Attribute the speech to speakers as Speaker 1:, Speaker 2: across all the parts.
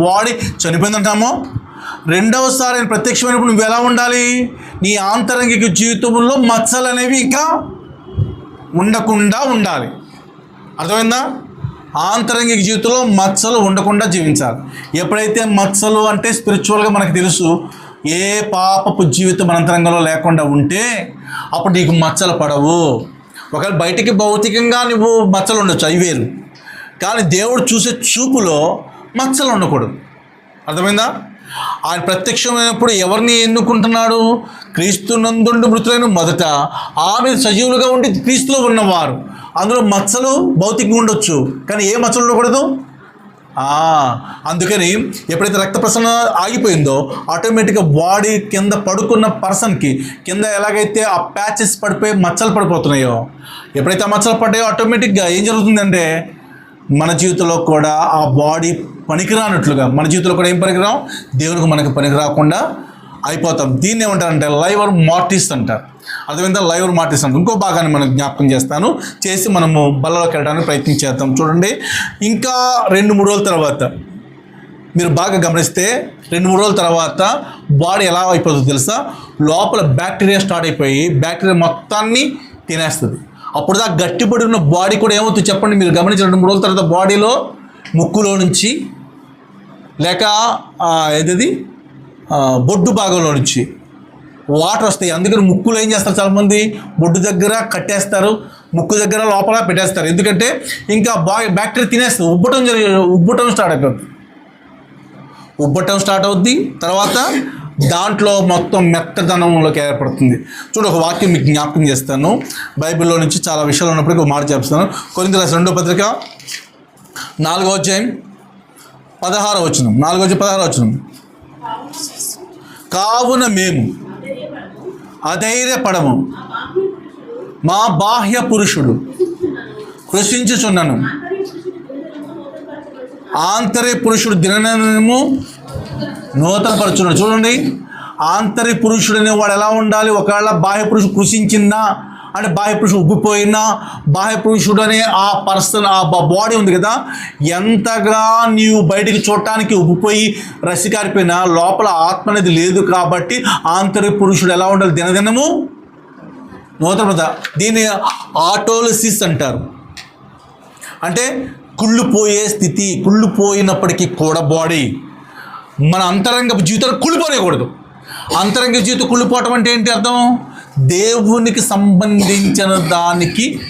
Speaker 1: Body చనిపోయిందంటామో? రెండవసారి ఆయన ప్రత్యక్షమైనప్పుడు నువ్వు ఎలా ఉండాలి? నీ ఆంతరంగిక జీవితంలో మచ్చలు అనేవి ఇంకా ఉండకుండా ఉండాలి. అర్థమైందా? ఆంతరంగిక జీవితంలో మచ్చలు ఉండకుండా జీవించాలి. ఎప్పుడైతే మచ్చలు అంటే స్పిరిచువల్గా మనకు తెలుసు ఏ పాపపు జీవితం అనంతరంగంలో లేకుండా ఉంటే అప్పుడు నీకు మచ్చలు పడవు. ఒకవేళ బయటికి భౌతికంగా నువ్వు మచ్చలు ఉండొచ్చు అవి వేరు. కానీ దేవుడు చూసే చూపులో మచ్చలు ఉండకూడదు అర్థమైందా? ఆయన ప్రత్యక్షమైనప్పుడు ఎవరిని ఎన్నుకుంటున్నాడు? క్రీస్తునందుండు మృతులైన మొదట ఆమె సజీవులుగా ఉండి క్రీస్తులో ఉన్నవారు. అందులో మచ్చలు భౌతికంగా ఉండొచ్చు కానీ ఏ మచ్చలు ఉండకూడదు? అందుకని ఎప్పుడైతే రక్త ప్రసరణ ఆగిపోయిందో ఆటోమేటిక్గా బాడీ కింద పడుకున్న పర్సన్కి కింద ఎలాగైతే ఆ ప్యాచెస్ పడిపోయి మచ్చలు పడిపోతున్నాయో ఎప్పుడైతే ఆ మచ్చలు పడ్డాయో ఆటోమేటిక్గా ఏం జరుగుతుందంటే మన జీవితంలో కూడా ఆ బాడీ పనికిరానట్లుగా మన జీవితంలో కూడా ఏం పనికిరాం దేవునికి మనకి పనికి రాకుండా అయిపోతాం. దీన్ని ఏమంటారంటే లైవర్ మార్టిస్ అంటారు. అదేవిధంగా లైవర్ మార్టిస్ అంటారు. ఇంకో భాగాన్ని మనం జ్ఞాపకం చేస్తాను. చేసి మనము బల్లలోకి వెళ్ళడానికి ప్రయత్నం చేద్దాం. చూడండి ఇంకా రెండు మూడు రోజుల తర్వాత మీరు బాగా గమనిస్తే రెండు మూడు రోజుల తర్వాత బాడీ ఎలా అయిపోతుందో తెలుసా? లోపల బ్యాక్టీరియా స్టార్ట్ అయిపోయి బ్యాక్టీరియా మొత్తాన్ని తినేస్తుంది. అప్పుడు దాకా గట్టిపడి ఉన్న బాడీ కూడా ఏమవుతుంది చెప్పండి మీరు గమనించిన రెండు మూడు రోజుల తర్వాత బాడీలో ముక్కులో నుంచి లేక ఏదది? బొడ్డు భాగంలో నుంచి వాటర్ వస్తాయి. అందుకని ముక్కులో ఏం చేస్తారు చాలామంది? బొడ్డు దగ్గర కట్టేస్తారు ముక్కు దగ్గర లోపల పెట్టేస్తారు. ఎందుకంటే ఇంకా బా బ్యాక్టీరియా తినేస్తుంది. ఉబ్బటం జరిగి ఉబ్బటం స్టార్ట్ అయిపోతుంది ఉబ్బటం స్టార్ట్ అవుద్ది. తర్వాత దాంట్లో మొత్తం మెత్తదనంలోకి ఏర్పడుతుంది. చూడు ఒక వాక్యం మీకు జ్ఞాపకం చేస్తాను. బైబిల్లో నుంచి చాలా విషయాలు ఉన్నప్పటికీ ఒక మాట చెప్తాను. కొన్ని రాసిన రెండో పత్రిక నాలుగో అధ్యాయం పదహారో వచనం. నాలుగో అధ్యాయం పదహారో వచనం. కావున మేము అధైర్యపడము. మా బాహ్య పురుషుడు కృషించుచున్నాను. ఆంతర్య పురుషుడు దినము నూతన పరుచున్నాడు చూడండి ఆంతరి పురుషుడనే వాడు ఎలా ఉండాలి? ఒకవేళ బాహ్య పురుషుడు కృషించిందా? అంటే బాహ్య పురుషుడు ఉబ్బిపోయినా బాహ్య పురుషుడు అనే ఆ పర్సన్ ఆ బాడీ ఉంది కదా ఎంతగా నీవు బయటికి చూడటానికి ఉబ్బిపోయి రసికారిపోయినా లోపల ఆత్మ అనేది లేదు కాబట్టి ఆంతరి పురుషుడు ఎలా ఉండాలి? దినదినము నూతన దీన్ని ఆటోలసిస్ అంటారు. అంటే కుళ్ళిపోయే స్థితి కుళ్ళిపోయినప్పటికీ కూడా బాడీ. మన అంతరంగ జీవితాలు కుళ్ళిపోనేయకూడదు. అంతరంగ జీవితం కుళ్ళిపోవటం అంటే ఏంటి అర్థం? దేవునికి సంబంధించిన దానికి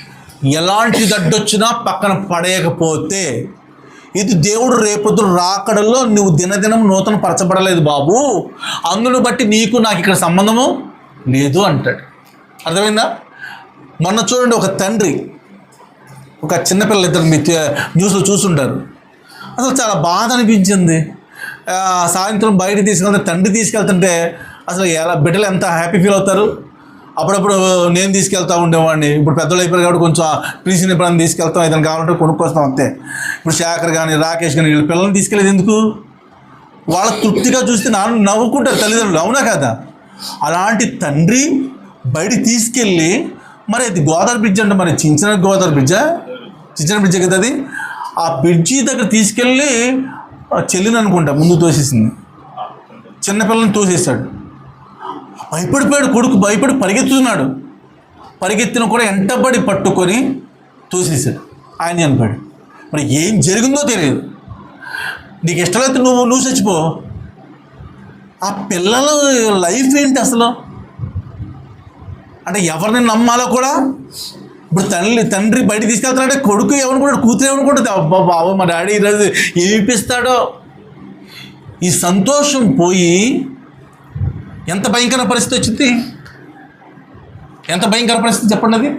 Speaker 1: ఎలాంటి గడ్డొచ్చినా పక్కన పడేయకపోతే ఇది దేవుడు రేపొద్దు రాకడలో నువ్వు దినదినం నూతన పరచబడలేదు బాబు. అందును బట్టి నీకు నాకు ఇక్కడ సంబంధము లేదు అంటాడు. అర్థమైందా? మొన్న చూడండి ఒక తండ్రి ఒక చిన్నపిల్ల ఇద్దరు మీ న్యూస్లో చూసుంటారు. అసలు చాలా బాధ అనిపించింది. సాయంత్రం బయట తీసుకెళ్తే తండ్రి తీసుకెళ్తుంటే అసలు ఎలా బిడ్డలు ఎంత హ్యాపీ ఫీల్ అవుతారు? అప్పుడప్పుడు నేను తీసుకెళ్తా ఉండేవాడిని. ఇప్పుడు పెద్దలు అయిపోయారు కాబట్టి కొంచెం పిలిచిన పిల్లల్ని తీసుకెళ్తాం ఏదైనా కావాలంటే కొనుక్కొస్తాం అంతే. ఇప్పుడు శేఖర్ కానీ రాకేష్ కానీ వీళ్ళ పిల్లల్ని తీసుకెళ్ళేది ఎందుకు? వాళ్ళ తృప్తిగా చూస్తే నాన్న నవ్వుకుంటారు తల్లిదండ్రులు అవునా కదా? అలాంటి తండ్రి బయట తీసుకెళ్ళి మరి అది గోదావరి బ్రిడ్జ్ అంటే మరి చించిన గోదావరి బ్రిడ్జా? చించిన బ్రిడ్జ్ కదా అది? ఆ బ్రిడ్జి దగ్గర తీసుకెళ్ళి చెల్లిని అనుకుంటా ముందు తోసేసింది. చిన్నపిల్లని తోసేసాడు భయపడిపోయాడు కొడుకు భయపడి పరిగెత్తుతున్నాడు. పరిగెత్తిన కూడా ఎంటబడి పట్టుకొని తోసేసాడు ఆయన చనిపోయాడు. మరి ఏం జరిగిందో తెలియదు. నీకు ఇష్టమైతే నువ్వు నువ్వు చచ్చిపో. ఆ పిల్లల లైఫ్ ఏంటి అసలు? అంటే ఎవరిని నమ్మాలో కూడా ఇప్పుడు తల్లి తండ్రి బయట తీసుకెళ్తాడంటే కొడుకు ఏమనుకుంటాడు కూతురు ఏమనుకుంటుంది? అబ్బా బాబు మా డాడీ ఈరోజు ఏమిపిస్తాడో ఈ సంతోషం పోయి ఎంత భయంకర పరిస్థితి వచ్చింది? ఎంత భయంకర పరిస్థితి చెప్పండి అది?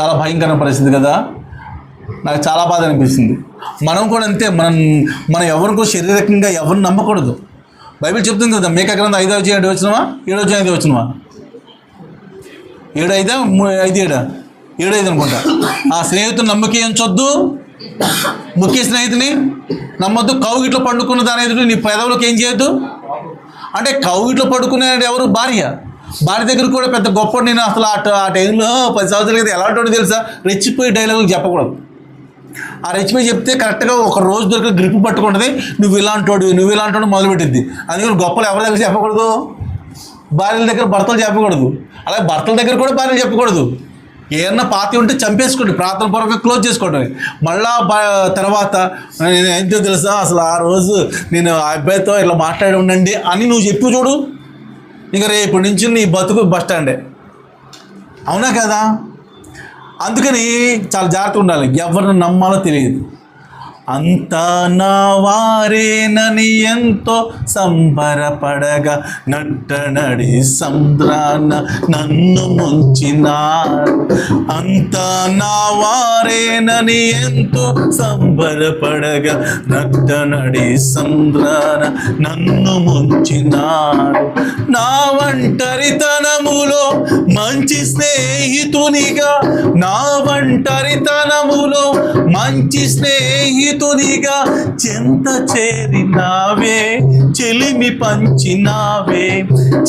Speaker 1: చాలా భయంకర పరిస్థితి కదా? నాకు చాలా బాధ అనిపిస్తుంది. మనం కూడా అంతే మనం మనం ఎవరికో శారీరకంగా ఎవరిని నమ్మకూడదు. బైబిల్ చెప్తుంది కదా మేక గ్రంథం ఐదో వచ్చి ఏడు వచ్చినవా ఏడో వచ్చి ఐదో వచ్చినవా ఏడైదా? ఐదు ఏడా? ఏడైదు అనుకుంటా. ఆ స్నేహితుని నమ్మకి ఎంచొద్దు ముఖ్య స్నేహితుని నమ్మొద్దు. కౌగిట్లో పండుకున్న దాని ఎదుటి నీ పెదవులకు ఏం చేయొద్దు? అంటే కౌగిట్లో పడుకునే ఎవరు? భార్య. భార్య దగ్గర కూడా పెద్ద గొప్ప నేను అసలు ఆ ఆ టైంలో పది సంవత్సరాల క్రితం ఎలాంటి తెలుసా? రెచ్చిపోయి డైలాగులు చెప్పకూడదు. ఆ రెచ్చిపోయి చెప్తే కరెక్ట్గా ఒక రోజు దొరికి గ్రిప్ పట్టుకుంటుంది. నువ్వు ఇలాంటోడు నువ్వు ఇలాంటోడు మొదలుపెట్టింది అందుకని గొప్పలు ఎవరి దగ్గర చెప్పకూడదు? భార్యల దగ్గర భర్తలు చెప్పకూడదు. అలాగే భర్తల దగ్గర కూడా భార్యలు చెప్పకూడదు. ఏమన్నా పాతి ఉంటే చంపేసుకోండి ప్రార్థన పూర్వకంగా క్లోజ్ చేసుకోండి. మళ్ళా తర్వాత నేను ఏంటో తెలుసా? అసలు ఆ రోజు నేను ఆ అబ్బాయితో ఇలా మాట్లాడి ఉండండి అని నువ్వు చెప్పి చూడు. ఇంకా రేపు నుంచి నీ బతుకు బస్ స్టాండే అవునా కదా? అందుకని చాలా జాగ్రత్తగా ఉండాలి. ఎవరిని నమ్మాలో తెలియదు. అంతా నా వారేనని ఎంతో సంబరపడగా. నట్టనడి సంద్రాన నన్ను ముంచినారు అంతా నా వారేనని ఎంతో సంబరపడగా. నట్టనడి సంద్రాన నన్ను ముంచినారు నా ఒంటరితనములో మంచి స్నేహితునిగా. నా ఒంటరితనములో మంచి స్నేహితు స్నేహితునిగా చెంత చేరినావే చెలిమి పంచినావే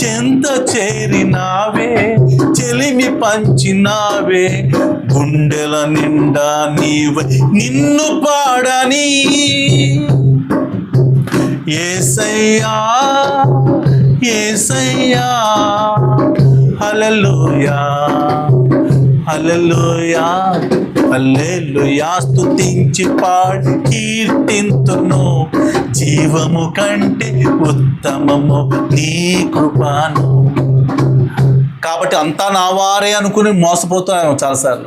Speaker 1: చెంత చేరినావే చెలిమి పంచినావే. గుండెల నిండా నీవై నిన్ను పాడని ఏసయ్యా ఏసయ్యా. హలలోయా హలలోయా హల్లెలూయా స్తుతించి పాడి కీర్తింతును. జీవము కంటే ఉత్తమము నీ కృపాను. కాబట్టి అంతా నా వారే అనుకుని మోసపోతున్నాము చాలాసార్లు.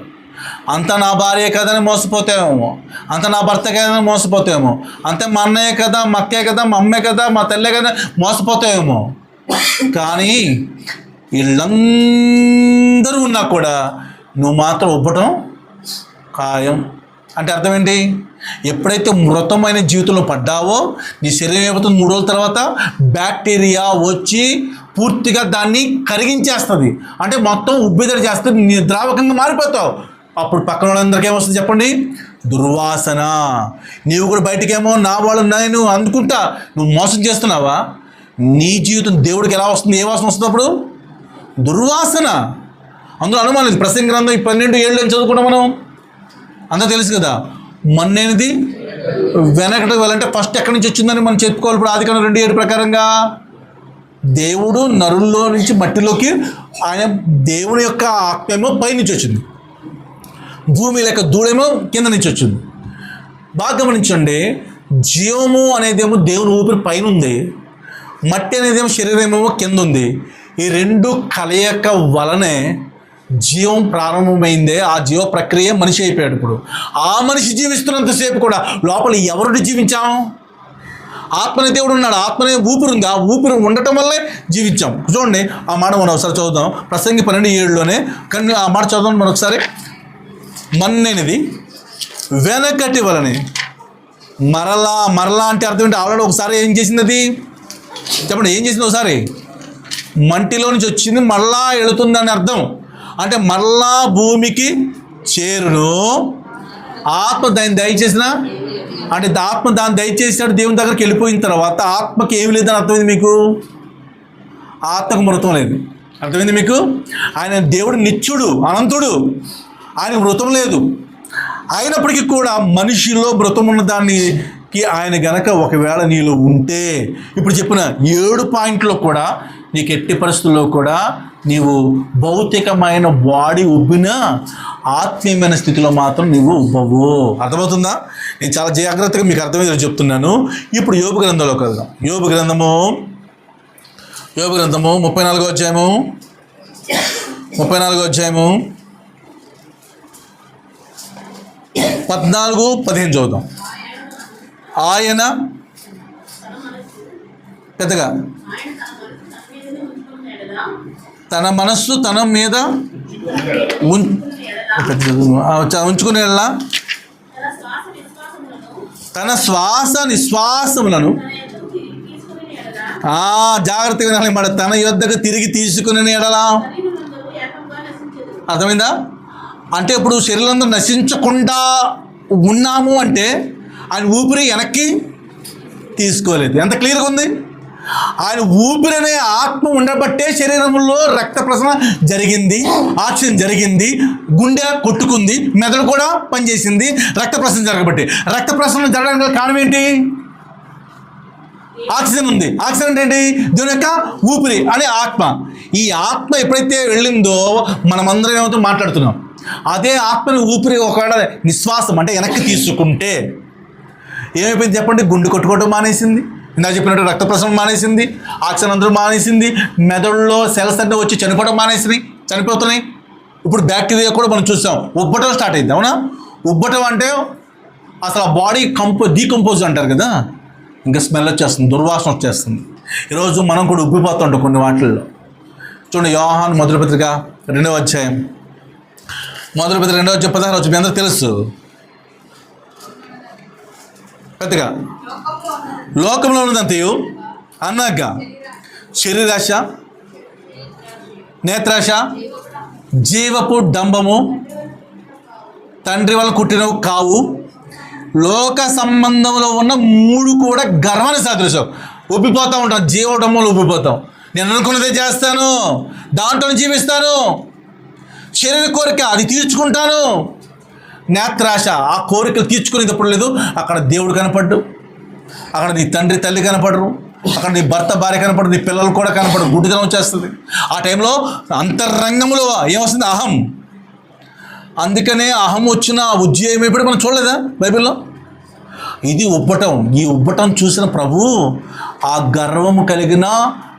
Speaker 1: అంతా నా భార్య కదని మోసపోతామేమో. అంత నా భర్త కదని మోసపోతామేమో. అంతే మా అన్నయ్య కదా మా అక్కే కదా మా అమ్మే కదా మా తల్లే కదా మోసపోతామేమో. కానీ వీళ్ళందరూ ఉన్నా కూడా నువ్వు మాత్రం ఒప్పటం ఖాయం అంటే అర్థం ఏంటి ఎప్పుడైతే మృతమైన జీవితంలో పడ్డావో నీ శరీరం ఏమవుతుంది? మూడు రోజుల తర్వాత బ్యాక్టీరియా వచ్చి పూర్తిగా దాన్ని కరిగించేస్తుంది. అంటే మొత్తం ఉబ్బిదడి చేస్తుంది. నీ ద్రావకంగా మారిపోతావు. అప్పుడు పక్కన వాళ్ళందరికీ ఏమొస్తుంది చెప్పండి? దుర్వాసన. నీవు కూడా బయటకేమో నా వాళ్ళు నేను అందుకుంటా. నువ్వు మోసం చేస్తున్నావా? నీ జీవితం దేవుడికి ఎలా వస్తుంది? ఏ వాసన వస్తుంది అప్పుడు? దుర్వాసన. అందులో అనుమానం ప్రసంగ గ్రంథం ఈ పన్నెండు ఏళ్ళు చదువుకుంటాం చదువుకున్నాం మనం. అంతా తెలుసు కదా మన్నేనిది వెనకట వెళ్ళంటే ఫస్ట్ ఎక్కడి నుంచి వచ్చిందని మనం చెప్పుకోవాలి. ఇప్పుడు ఆదికాండం రెండు ఏడు ప్రకారంగా దేవుడు నరుల్లో నుంచి మట్టిలోకి ఆయన దేవుని యొక్క ఆత్మేమో పైనుంచి వచ్చింది. భూమి లేక దూడేమో కింద నుంచి వచ్చింది. బాగా గమనించండి జీవము అనేదేమో దేవుని ఊపిరి పైన ఉంది మట్టి అనేదేమో శరీరమేమో కింద ఉంది ఈ రెండు కలయిక వలనే జీవం ప్రారంభమైందే. ఆ జీవ ప్రక్రియ మనిషి అయిపోయాడు ఇప్పుడు. ఆ మనిషి జీవిస్తున్నంతసేపు కూడా లోపల ఎవరిని జీవించాం? ఆత్మనే దేవుడు ఉన్నాడు ఆత్మనే ఊపిరి ఉంది ఆ ఊపిరి ఉండటం వల్లే జీవించాం. చూడండి ఆ మాట మనం ఒకసారి చదువుదాం. ప్రసంగి పన్నెండు ఏడులోనే కానీ ఆ మాట చదువుదాం మనం ఒకసారి. మన్నేనిది వెనకటి వలని మరలా మరలా అంటే అర్థం ఏంటి? ఆల్రెడీ ఒకసారి ఏం చేసింది అది చెప్పండి ఏం చేసింది ఒకసారి? మంటిలో నుంచి వచ్చింది మళ్ళా వెళుతుందని అర్థం. అంటే మళ్ళా భూమికి చేరును. ఆత్మ దాన్ని దయచేసిన అంటే ఆత్మ దాన్ని దయచేసినట్టు దేవుని దగ్గరికి వెళ్ళిపోయిన తర్వాత ఆత్మకి ఏమి లేదని అర్థమైంది మీకు? ఆత్మకు మృతం లేదు. అర్థమైంది మీకు? ఆయన దేవుడు నిత్యుడు అనంతుడు. ఆయనకు మృతం లేదు. అయినప్పటికీ కూడా మనిషిలో మృతం ఉన్న దానికి ఆయన గనక ఒకవేళ నీలో ఉంటే ఇప్పుడు చెప్పిన ఏడు పాయింట్లో కూడా నీకు ఎట్టి పరిస్థితుల్లో కూడా నీవు భౌతికమైన బాడీ ఉబ్బిన ఆత్మీయమైన స్థితిలో మాత్రం నీవు ఉబ్బవు. అర్థమవుతుందా? నేను చాలా జాగ్రత్తగా మీకు అర్థమయ్యేది చెప్తున్నాను. ఇప్పుడు యోగ గ్రంథంలోకి వెళ్దాం. యోగ గ్రంథము యోగ గ్రంథము ముప్పై నాలుగో అధ్యాయము ముప్పై నాలుగో అధ్యాయము పద్నాలుగు పదిహేను చదువుతాం ఆయన పెద్దగా? తన మనస్సు తన మీద ఉం- చ- ఉంచుకునే తన శ్వాస నిశ్వాసములను ఆ, జాగ్రత్తగా వినాలి మాట తన యొద్దకు తిరిగి తీసుకుని ఎడలా అర్థమైందా? అంటే ఇప్పుడు శరీరంలో నశించకుండా ఉన్నాము అంటే ఆయన ఊపిరి వెనక్కి తీసుకోలేదు. ఎంత క్లియర్గా ఉంది? ఆయన ఊపిరనే ఆత్మ ఉండబట్టే శరీరంలో రక్త ప్రసరణ జరిగింది ఆక్సిజన్ జరిగింది గుండె కొట్టుకుంది మెదడు కూడా పనిచేసింది రక్త ప్రసరణ జరగబట్టి. రక్త ప్రసరణ జరగడానికి కారణం ఏంటి? ఆక్సిజన్ ఉంది. ఆక్సిజన్ ఏంటి? దీని యొక్క ఊపిరి అనే ఆత్మ. ఈ ఆత్మ ఎప్పుడైతే వెళ్ళిందో మనమందరం ఏమవుతుందో మాట్లాడుతున్నాం. అదే ఆత్మని ఊపిరి ఒకవేళ నిశ్వాసం అంటే వెనక్కి తీసుకుంటే ఏమైపోయింది చెప్పండి? గుండె కొట్టుకోవడం మానేసింది. ఇందాక చెప్పినట్టు రక్త ప్రసరణ మానేసింది ఆక్సిజన్ అందరూ మానేసింది మెదడులో సెల్స్ అంటే వచ్చి చనిపోవడం మానేసినాయి చనిపోతున్నాయి. ఇప్పుడు బ్యాక్టీరియా కూడా మనం చూసాం ఉబ్బటం స్టార్ట్ అయింది అవునా? ఉబ్బటం అంటే అసలు ఆ బాడీ కంపో డీకంపోజ్ అంటారు కదా? ఇంకా స్మెల్ వచ్చేస్తుంది దుర్వాసన వచ్చేస్తుంది. ఈరోజు మనం కూడా ఉబ్బిపోతుంటాం కొన్ని వాటిల్లో. చూడండి యోహాన్ మొదటి పత్రిక రెండవ అధ్యాయం. మొదటి పత్రిక రెండవ అధ్యాయం పదహారు వచ్చి మీ అందరూ తెలుసు. పెద్దగా. లోకంలో ఉన్నదంతయు అన్నాక. శరీరాశ నేత్రాశ జీవపు డంబము తండ్రి వల్ల కుట్టినవి కావు లోక సంబంధంలో ఉన్న మూడు కూడా గర్వాన్ని సాదృశ్యం. ఒప్పిపోతూ ఉంటాం జీవడంలో ఒప్పిపోతాం. నేను అనుకున్నదే చేస్తాను దాంట్లో జీవిస్తాను. శరీర కోరిక అది తీర్చుకుంటాను. నేత్రాశ ఆ కోరికలు తీర్చుకునేటప్పుడు లేదు. అక్కడ దేవుడు కనపడ్డు. అక్కడ నీ తండ్రి తల్లి కనపడరు. అక్కడ నీ భర్త భార్య కనపడరు. నీ పిల్లలు కూడా కనపడరు. గుడ్డితనం వచ్చేస్తుంది. ఆ టైంలో అంతరంగంలో ఏమొస్తుంది? అహం. అందుకనే అహం వచ్చిన ఆ ఉద్యోగం ఎప్పుడు మనం చూడలేదా బైబిల్లో? ఇది ఉబ్బటం. ఈ ఉబ్బటం చూసిన ప్రభు ఆ గర్వము కలిగిన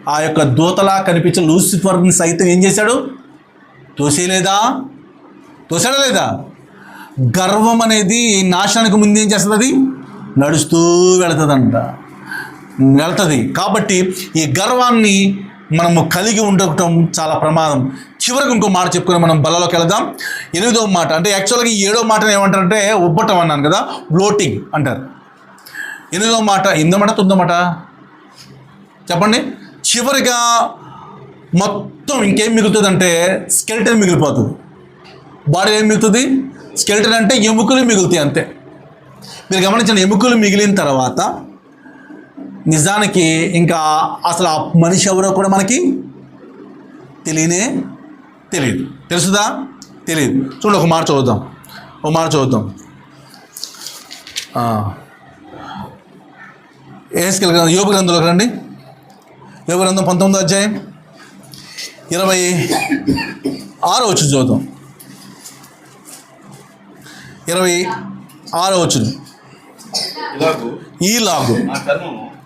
Speaker 1: ఆ యొక్క దూతలా కనిపించిన లూసిఫర్ని సైతం ఏం చేశాడు? తోసేయలేదా? తోసాడా లేదా? గర్వం అనేది నాశనానికి ముందు ఏం చేస్తుంది? అది నడుస్తూ వెళుతుందంట. వెళ్తుంది. కాబట్టి ఈ గర్వాన్ని మనము కలిగి ఉండటం చాలా ప్రమాదం. చివరికి ఇంకో మాట చెప్పుకొని మనం బలలోకి వెళదాం. ఎనిమిదో మాట అంటే యాక్చువల్గా ఈ ఏడో మాట ఏమంటారంటే ఉబ్బటం అన్నాను కదా బ్లోటింగ్ అంటారు. ఎనిమిదో మాట ఎనిమిదో మాట తొమ్మిదో మాట? చెప్పండి. చివరిగా మొత్తం ఇంకేం మిగులుతుందంటే స్కెల్టన్ మిగిలిపోతుంది. బాడీ ఏం మిగులుతుంది? స్కెల్టన్ అంటే ఎముకలు మిగులుతాయి అంతే. మీరు గమనించిన ఎముకలు మిగిలిన తర్వాత నిజానికి ఇంకా అసలు ఆ మనిషి ఎవరో కూడా మనకి తెలియనే తెలియదు. తెలుసుదా? తెలియదు. చూడండి ఒక మాట చదువుదాం. ఒక మాట చదువుదాం. ఏస్కెల్ గ్రంథం యోగ గ్రంథంలోకి రండి. యోగ గ్రంథం పంతొమ్మిదో అధ్యాయం. ఇరవై ఆరో వచ్చి చదువుతాం ఇరవై ఆరో వచ్చును
Speaker 2: ఇలాగూ.
Speaker 1: ఈలాగు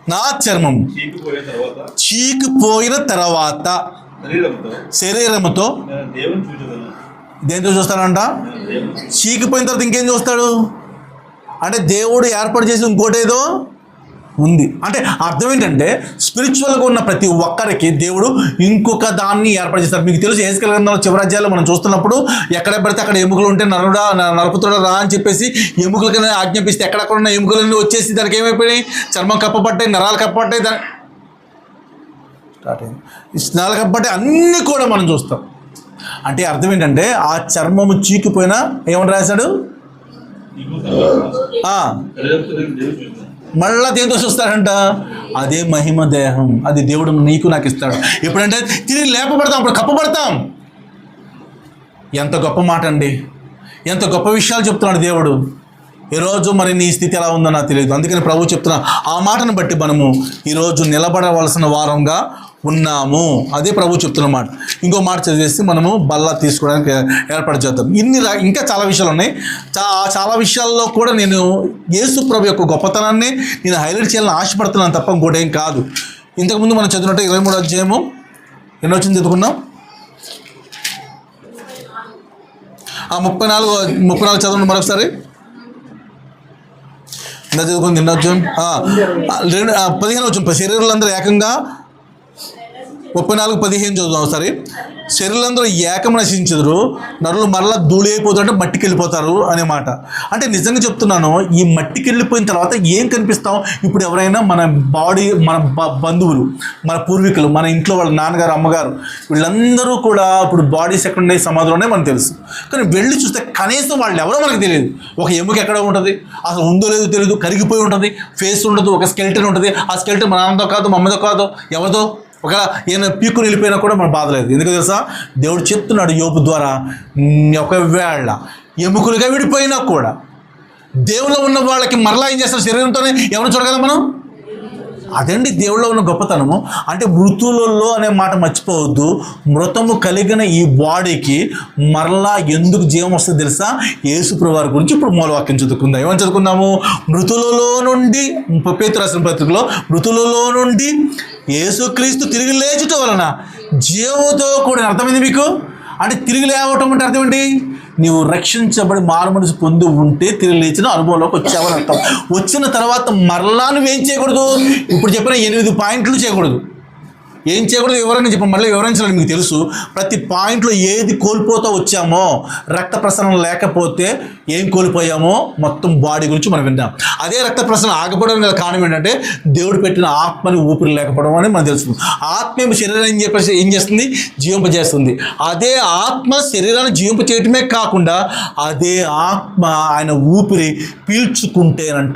Speaker 1: నా చర్మం
Speaker 2: చీకిపోయిన తర్వాత శరీరంతో
Speaker 1: దేంతో చూస్తాడంట? చీకిపోయిన తర్వాత ఇంకేం చూస్తాడు? అంటే దేవుడు ఏర్పాటు చేసి ఇంకోటేదో ఉంది. అంటే అర్థం ఏంటంటే స్పిరిచువల్గా ఉన్న ప్రతి ఒక్కరికి దేవుడు ఇంకొక దాన్ని ఏర్పాటు చేస్తారు. మీకు తెలుసు ఏసుకల గ్రంథంలో చివరాజ్యాలు మనం చూస్తున్నప్పుడు ఎక్కడ పడితే అక్కడ ఎముకలు ఉంటే నరుడా నలుపుతుడా రా అని చెప్పేసి ఎముకలకైనా ఆజ్ఞాపిస్తే ఎక్కడక్కడ ఉన్న ఎముకలన్నీ వచ్చేసి దానికి ఏమైపోయినాయి? చర్మం కప్పబడ్డాయి నరాలు కప్పబడ్డాయి దాని స్టార్ట్ అయింది. స్నానాలు అన్నీ కూడా మనం చూస్తాం. అంటే అర్థం ఏంటంటే ఆ చర్మము చీకిపోయినా ఏమని రాశాడు? మళ్ళా దేంతో చూస్తాడంట అదే మహిమ దేహం. అది దేవుడు నీకు నాకు ఇస్తాడు. ఎప్పుడంటే తిరిగి లేపబడతాం అప్పుడు కప్పబడతాం. ఎంత గొప్ప మాట అండి. ఎంత గొప్ప విషయాలు చెప్తున్నాడు దేవుడు. ఈరోజు మరి నీ స్థితి ఎలా ఉందో నాకు తెలియదు. అందుకని ప్రభు చెప్తున్నా ఆ మాటను బట్టి మనము ఈరోజు నిలబడవలసిన వారంగా ఉన్నాము. అదే ప్రభు చెప్తున్న మాట. ఇంకో మాట చదివేసి మనము బల్ల తీసుకోవడానికి ఏర్పాటు చేద్దాం. ఇన్ని ఇంకా చాలా విషయాలు ఉన్నాయి. చా చాలా విషయాల్లో కూడా నేను యేసు ప్రభు యొక్క గొప్పతనాన్ని నేను హైలైట్ చేయాలని ఆశపడుతున్నాను తప్ప ఇంకోటేం ఏం కాదు. ఇంతకుముందు మనం చదివినట్టు ఇరవై మూడు అధ్యాయము ఎన్నో వచ్చింది చదువుకున్నాం? ఆ ముప్పై నాలుగు ముప్పై నాలుగు చదవండి మరొకసారి. ఇందా చదువుకుంది నిన్న వచ్చాం రెండు పదిహేను వచ్చాం శరీరాలందరూ ఏకంగా ముప్పై నాలుగు పదిహేను చదువుదాం ఒకసారి. శరీరంలో ఏకం నశించదురు నరులు మరలా ధూళి అంటే మట్టికి వెళ్ళిపోతారు అనే మాట. అంటే నిజంగా చెప్తున్నాను ఈ మట్టికి వెళ్ళిపోయిన తర్వాత ఏం కనిపిస్తాం? ఇప్పుడు ఎవరైనా మన బాడీ మన బ- బంధువులు మన పూర్వీకులు మన ఇంట్లో వాళ్ళ నాన్నగారు అమ్మగారు వీళ్ళందరూ కూడా ఇప్పుడు బాడీస్ ఎక్కడ ఉన్నాయి సమాధిలోనే మనకు తెలుసు. కానీ వెళ్ళి చూస్తే కనీసం వాళ్ళు ఎవరో మనకు తెలియదు. ఒక ఎముక ఎక్కడ ఉంటుంది? అసలు ఉందో లేదో తెలియదు కరిగిపోయి ఉంటుంది ఫేస్ ఉండదు ఒక స్కెల్టన్ ఉంటుంది ఆ స్కెల్టన్ మన నాన్నతో కాదు మా అమ్మతో కాదు ఎవరితో? ఒకవేళ ఈయన పీక్కుని వెళ్ళిపోయినా కూడా మన బాధలేదు ఎందుకు తెలుసా? దేవుడు చెప్తున్నాడు యోపు ద్వారా ఒకవేళ ఎముకలుగా విడిపోయినా కూడా దేవుళ్ళు ఉన్న వాళ్ళకి మరలా ఏం చేస్తారు శరీరంతోనే ఎవరు చూడగలం మనం? అదండి దేవుళ్ళో ఉన్న గొప్పతనము? అంటే మృతులలో అనే మాట మర్చిపోవద్దు. మృతము కలిగిన ఈ బాడీకి మరలా ఎందుకు జీవం వస్తుంది తెలుసా? యేసుప్రభు వారి గురించి ఇప్పుడు మూలవాక్యం చదువుకుందాం. ఏమని చదువుకుందాము? మృతులలో నుండి పేతు రాసిన పత్రికలో మృతులలో నుండి యేసుక్రీస్తు తిరిగి లేచుట వలన జీవముతో కూడిన అర్థమైంది మీకు? అంటే తిరిగి లేవటం అంటే అర్థం ఏంటి? నీవు రక్షించబడి మారు మనసు పొంది ఉంటే తిరిగి లేచిన అనుభవంలోకి వచ్చావని అర్థం. వచ్చిన తర్వాత మరలా నువ్వేం చేయకూడదు? ఇప్పుడు చెప్పిన ఎనిమిది పాయింట్లు చేయకూడదు. ఏం చేయకూడదు వివరణ చెప్పి. మళ్ళీ వివరించాలని మీకు తెలుసు. ప్రతి పాయింట్లో ఏది కోల్పోతూ వచ్చామో రక్త ప్రసరణ లేకపోతే ఏం కోల్పోయామో మొత్తం బాడీ గురించి మనం విన్నాం అదే రక్త ప్రసరణ ఆగిపోవడం గల కారణం ఏంటంటే దేవుడు పెట్టిన ఆత్మని ఊపిరి లేకపోవడం అని మనం తెలుస్తుంది ఆత్మ శరీరం ఏం చెప్పేసి ఏం చేస్తుంది? జీవింపజేస్తుంది. అదే ఆత్మ శరీరాన్ని జీవింప చేయటమే కాకుండా అదే ఆత్మ ఆయన ఊపిరి పీల్చుకుంటేనంట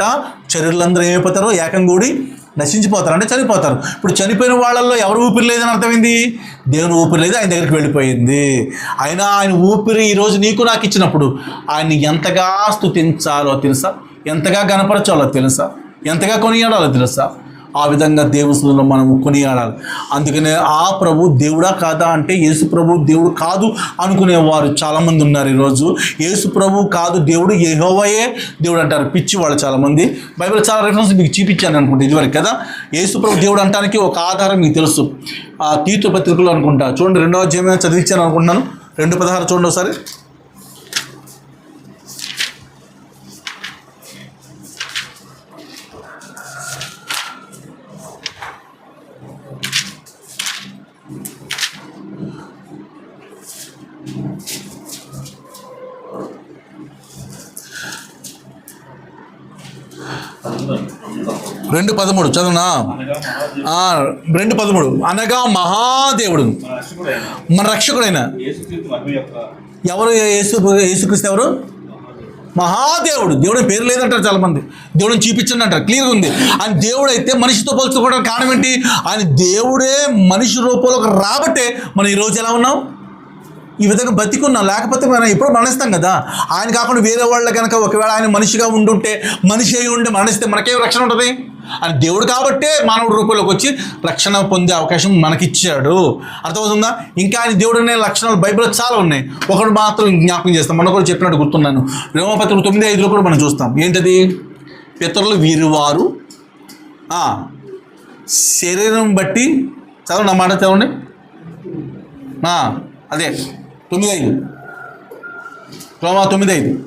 Speaker 1: శరీరాలందరూ ఏమైపోతారో? ఏకంగూడి నశించిపోతారు. అంటే చనిపోతారు. ఇప్పుడు చనిపోయిన వాళ్ళల్లో ఎవరు ఊపిరి లేదని అర్థమైంది? దేవుని ఊపిరి లేదు ఆయన దగ్గరికి వెళ్ళిపోయింది. అయినా ఆయన ఊపిరి ఈరోజు నీకు నాకు ఇచ్చినప్పుడు ఆయన్ని ఎంతగా స్థుతించాలో తెలుసా? ఎంతగా గనపరచాలో తెలుసా? ఎంతగా కొనియాడాలో తెలుసా? ఆ విధంగా దేవుసులో మనం కొనియాడాలి. అందుకనే ఆ ప్రభు దేవుడా కాదా అంటే యేసు ప్రభు దేవుడు కాదు అనుకునేవారు చాలామంది ఉన్నారు ఈరోజు. యేసు ప్రభు కాదు దేవుడు ఏహోవయే దేవుడు అంటారు. పిచ్చి వాళ్ళు చాలామంది. బైబిల్ చాలా రెఫరెన్స్ మీకు చూపించాను అనుకుంటా ఇదివరకు కదా. యేసు ప్రభు దేవుడు అంటానికి ఒక ఆధారం మీకు తెలుసు. ఆ తీర్థ పత్రికలు అనుకుంటా. చూడండి రెండవ అధ్యాయం చదివించాను అనుకుంటున్నాను. రెండు పదహారు చూడండి ఒకసారి. రెండు పదమూడు చదువునా? రెండు పదమూడు. అనగా మహాదేవుడు.
Speaker 2: మన రక్షకుడైన.
Speaker 1: ఎవరు? యేసు యేసుక్రీస్తు ఎవరు? మహాదేవుడు. దేవుడి పేరు లేదంటారు చాలా మంది దేవుడిని చూపించండి అంటారు క్లియర్గా ఉంది. ఆయన దేవుడు అయితే మనిషితో పోల్చుకోవడానికి కారణం ఏంటి? ఆయన దేవుడే మనిషి రూపంలో రాబట్టే మనం ఈరోజు ఎలా ఉన్నాం? ఈ విధంగా బతికున్నాం. లేకపోతే మనం ఎప్పుడు మరణిస్తాం కదా. ఆయన కాకుండా వేరే వాళ్ళ కనుక ఒకవేళ ఆయన మనిషిగా ఉండుంటే మనిషి అయి ఉండి మరణిస్తే మనకేం రక్షణ ఉంటుంది? అని దేవుడు కాబట్టే మానవుడి రూపంలోకి వచ్చి రక్షణ పొందే అవకాశం మనకిచ్చాడు. అర్థమవుతుందా? ఇంకా ఆయన దేవుడు అనే లక్షణాలు బైబిల్లో చాలా ఉన్నాయి. ఒకటి మాత్రం జ్ఞాపకం చేస్తాం. మనం కూడా చెప్పినట్టు గుర్తున్నాను. రోమపత్రిక తొమ్మిది ఐదులో కూడా మనం చూస్తాం. ఏంటది? పితరులు వీరువారు. శరీరం బట్టి చదవండి నా మాట చదవండి. అదే తొమ్మిది ఐదు. రోమా తొమ్మిది ఐదు.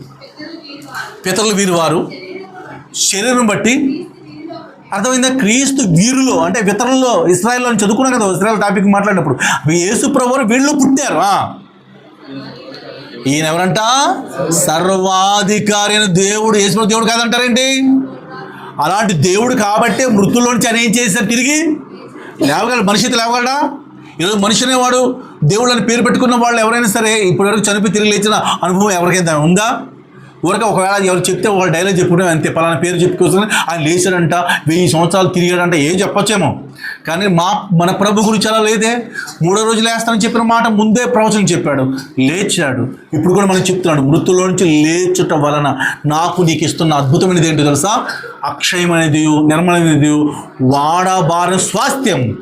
Speaker 1: పితరులు వీరివారు. శరీరం బట్టి అర్థమైందా? క్రీస్తు వీరులో అంటే ఇతరుల్లో ఇస్రాయల్లో చదువుకున్నాం కదా ఇస్రాయల్ టాపిక్ మాట్లాడినప్పుడు. యేసు ప్రభువు వీళ్ళు పుట్టారు? ఈయన ఎవరంట సర్వాధికారి దేవుడు యేసు దేవుడు కాదంటారేంటి? అలాంటి దేవుడు కాబట్టే మృతుల్లోంచి అని ఏం చేశారు తిరిగి లేవగలడు. మనిషి లేవగలడా? ఈరోజు మనిషినే వాడు దేవుడు అని పేరు పెట్టుకున్న వాళ్ళు ఎవరైనా సరే ఇప్పటివరకు చనిపోయి తిరిగి లేచిన అనుభవం ఎవరికైనా ఉందా? ఊరక ఒకవేళ ఎవరు చెప్తే వాళ్ళు డైలాగ్ చెప్పుకుంటే అంతే. పలానా పేరు చెప్పుకోవచ్చు ఆయన లేచాడంట వెయ్యి సంవత్సరాలు తిరిగాడంట ఏం చెప్పొచ్చేమో. కానీ మా మన ప్రభు గురించి అలా లేదే. మూడో రోజు లేస్తానని చెప్పిన మాట ముందే ప్రవచనం చెప్పాడు. లేచాడు. ఇప్పుడు కూడా మనం చెప్తున్నాడు మృతుల్లో నుంచి లేచుట వలన నాకు నీకు ఇస్తున్న అద్భుతమైనది ఏంటో తెలుసా? అక్షయమైనది నిర్మలమైనది వాడబారిన స్వాస్థ్యం.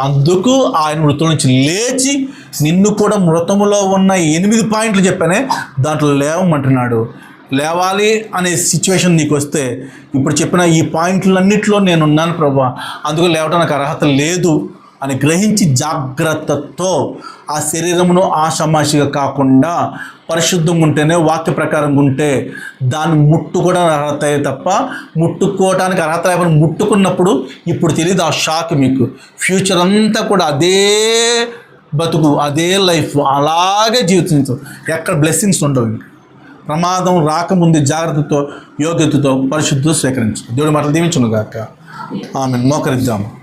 Speaker 1: అందుకు ఆయన మృతుల నుంచి లేచి నిన్ను కూడా మృతములో ఉన్న ఎనిమిది పాయింట్లు చెప్పానే దాంట్లో లేవమంటున్నాడు. లేవాలి అనే సిచ్యువేషన్ నీకు వస్తే ఇప్పుడు చెప్పిన ఈ పాయింట్లన్నింటిలో నేను ఉన్నాను ప్రభా. అందుకు లేవడానికి అర్హత లేదు అని గ్రహించి జాగ్రత్తతో ఆ శరీరమును ఆషమాషిగా కాకుండా పరిశుద్ధంగా ఉంటేనే వాక్య ప్రకారంగా ఉంటే దాన్ని ముట్టుకోవడానికి అర్హత అయ్యే తప్ప ముట్టుకోవడానికి అర్హత లేకపోతే ముట్టుకున్నప్పుడు ఇప్పుడు తెలియదు ఆ షాక్ మీకు. ఫ్యూచర్ అంతా కూడా అదే బతుకు అదే లైఫ్ అలాగే జీవితం. ఎక్కడ బ్లెస్సింగ్స్ ఉండవు ఇంకా. ప్రమాదం రాకముందు జాగ్రత్తతో యోగ్యతతో పరిశుద్ధి స్వీకరించు. దేవుడి మాటలు దీవించును గాక ఆమె మోకరిద్దాము.